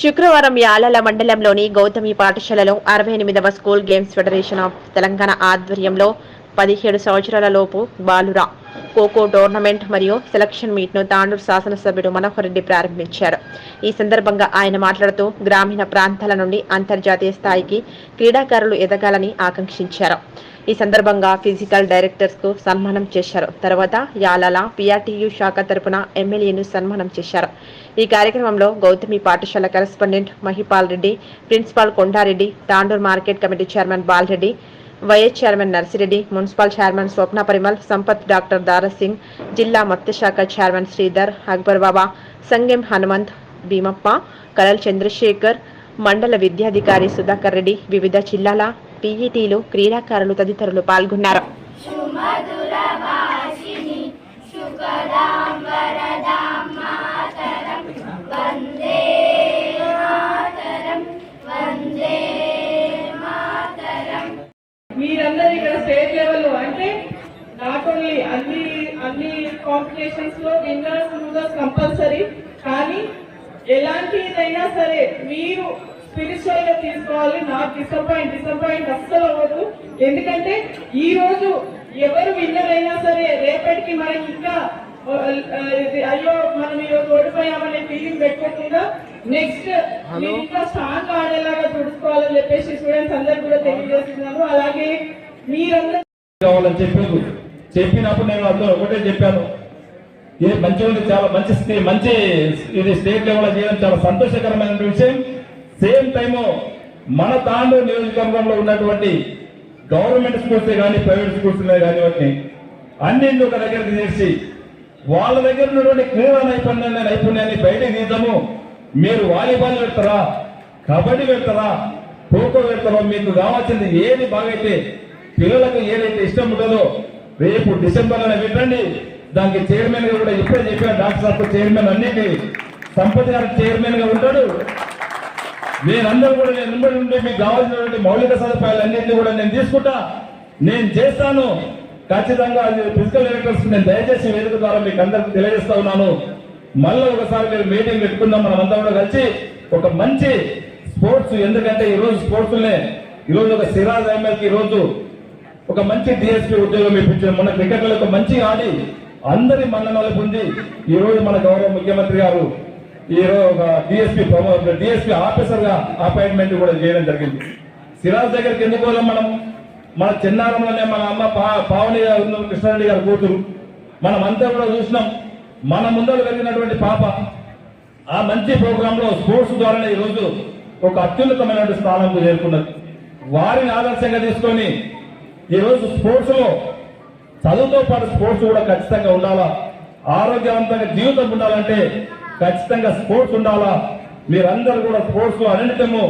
శుక్రవారం యాలల మండలంలోని గౌతమి పాఠశాలలో అరవై ఎనిమిదవ school games federation of Telangana ఆధ్వర్యంలో పదిహేడు సంవత్సరాల లోపు బాలుర ఖోఖో టోర్నమెంట్ మరియు సెలక్షన్ మీట్ను తాండూరు శాసనసభ్యుడు మనోహర్ రెడ్డి ప్రారంభించారు. ఈ సందర్భంగా ఆయన మాట్లాడుతూ గ్రామీణ ప్రాంతాల నుండి అంతర్జాతీయ స్థాయికి క్రీడాకారులు ఎదగాలని ఆకాంక్షించారు. ఈ సందర్భంగా ఫిజికల్ డైరెక్టర్స్కు సన్మానం చేశారు. తర్వాత యాలల పిఆర్టీయు శాఖ తరపున ఎమ్మెల్యేను సన్మానం చేశారు. ఈ కార్యక్రమంలో గౌతమి పాఠశాల correspondent Mahipal Reddy principal Kondareddy Tandur market committee chairman Balareddy vice chairman Narsireddy municipal chairman Swapna Parimal Sampath doctor Darasingh జిల్లా మత్స్యశాఖ చైర్మన్ శ్రీధర్ అక్బర్ బాబా సంగెం హనుమంత్ భీమప్ప కలల్ చంద్రశేఖర్ మండల విద్యాధికారి సుధాకర్ రెడ్డి వివిధ జిల్లాల పీఈటీలు క్రీడాకారులు తదితరులు పాల్గొన్నారు. మీరందరూ ఇక్కడ స్టేట్ లెవెల్ అంటే నాట్ ఓన్లీ అన్ని అన్ని కాంపిటీషన్స్లో విన్నర్స్ లూజర్స్ కంపల్సరీ కానీ ఎలాంటిదైనా సరే మీరు స్పిరిచువల్గా తీసుకోవాలి. నాకు డిసప్పాయింట్ డిసప్పాయింట్ అస్సలు అవ్వదు. ఎందుకంటే ఈ రోజు ఎవరు విన్నర్ అయినా సరే రేపటికి మనకి ఇంకా అయ్యో మనం ఈ రోజు ఓడిపోయామనే ఫీలింగ్ పెట్టుకోకుండా నెక్స్ట్ ఇంకా స్ట్రాంగ్ ఆడేలాగా చూసుకోవాలని చెప్పేసి స్టూడెంట్స్ అందరు కూడా తెలియజేస్తున్నాను. అలాగే మీరందరూ కావాలని చెప్పారు చెప్పినప్పుడు నేను అందరూ ఒకటే చెప్పాను. ఏ మంచి చాలా మంచి మంచి ఇది స్టేట్ లెవెల్ చేయడం చాలా సంతోషకరమైన విషయం. సేమ్ టైము మన తాండూరు నియోజకవర్గంలో ఉన్నటువంటి గవర్నమెంట్ స్కూల్స్ కానీ ప్రైవేట్ స్కూల్స్ కానివ్వండి అన్నింటి ఒక దగ్గర చేసి వాళ్ళ దగ్గర ఉన్నటువంటి క్రీడా నైపుణ్యాన్ని నైపుణ్యాన్ని బయటకు తీద్దాము. మీరు వాలీబాల్ పెడతారా కబడ్డీ పెడతారా ఖోఖో పెడతారో మీకు కావాల్సింది ఏది బాగైతే పిల్లలకు ఏదైతే ఇష్టం ఉంటుందో రేపు డిసెంబర్ పెట్టండి. దానికి చైర్మన్గా కూడా ఇప్పుడే చెప్పాను డాక్టర్ సార్ చైర్మన్ అన్నిటి సంపతి గారు చైర్మన్గా ఉంటాడు. నేనందరూ కూడా నేను వెంబడి ఉండి మీకు కావాల్సినటువంటి మౌలిక సదుపాయాలు అన్నింటినీ కూడా నేను తీసుకుంటా. నేను చేస్తాను. ఖచ్చితంగా ఫిజికల్ డైరెక్టర్స్ నేను దయచేసి వేదిక ద్వారా మీకు అందరికి తెలియజేస్తా ఉన్నాను. మళ్ళీ ఒకసారి మీరు మీటింగ్ పెట్టుకుందాం. మనం అంతా కూడా కలిసి ఒక మంచి స్పోర్ట్స్ ఎందుకంటే ఈరోజు స్పోర్ట్స్నే ఈరోజు ఈ రోజు ఒక సిరాజ్ అహ్మద్కి ఈ రోజు ఒక మంచి డిఎస్పీ ఉద్యోగం ఇప్పించారు మన క్రికెట్లో ఒక మంచి ఆడి అందరి మన్ననలు పొంది ఈ ఈరోజు మన గౌరవ ముఖ్యమంత్రి గారు ఈ రోజు ఒక డిఎస్పీ డిఎస్పీ ఆఫీసర్గా అపాయింట్మెంట్ కూడా చేయడం జరిగింది. సిరాజ్ దగ్గరికి ఎందుకు పోదాం మనం? మన చిన్నారంలోనే మన అమ్మ పా పావని గారు కృష్ణారెడ్డి గారు కూతురు. మనం అంతా కూడా చూసినాం. మన ముందర కలిగినటువంటి పాప ఆ మంచి ప్రోగ్రామ్లో స్పోర్ట్స్ ద్వారానే ఈ రోజు ఒక అత్యున్నతమైనటువంటి స్థానంకు చేరుకున్నది. వారిని ఆదర్శంగా తీసుకొని ఈరోజు స్పోర్ట్స్లో స్పోర్ట్స్లో చదువుతో పాటు స్పోర్ట్స్ కూడా ఖచ్చితంగా ఉండాలా? ఆరోగ్యవంతంగా జీవితం ఉండాలంటే ఖచ్చితంగా స్పోర్ట్స్ ఉండాలా? మీరందరూ కూడా స్పోర్ట్స్లో అన్నిటిము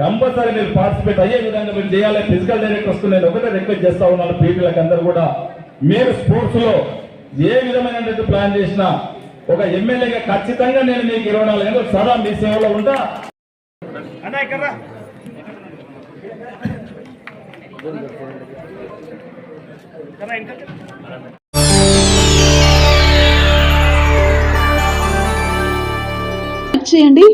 కంపల్సరీ మీరు పార్టిసిపేట్ అయ్యే విధంగా మీరు చేయాలి. ఫిజికల్ డైరెక్టర్స్ నేను ఒకటే రిక్వెస్ట్ చేస్తా ఉన్నాను పీటీలకు అందరూ కూడా. మీరు స్పోర్ట్స్లో ఏ విధమైనటువంటి ప్లాన్ చేసినా ఒక ఎమ్మెల్యేగా ఖచ్చితంగా నేను మీకు ఇరవై నాలుగు గంటలు సదా మీ సేవలో ఉంటా. లైక్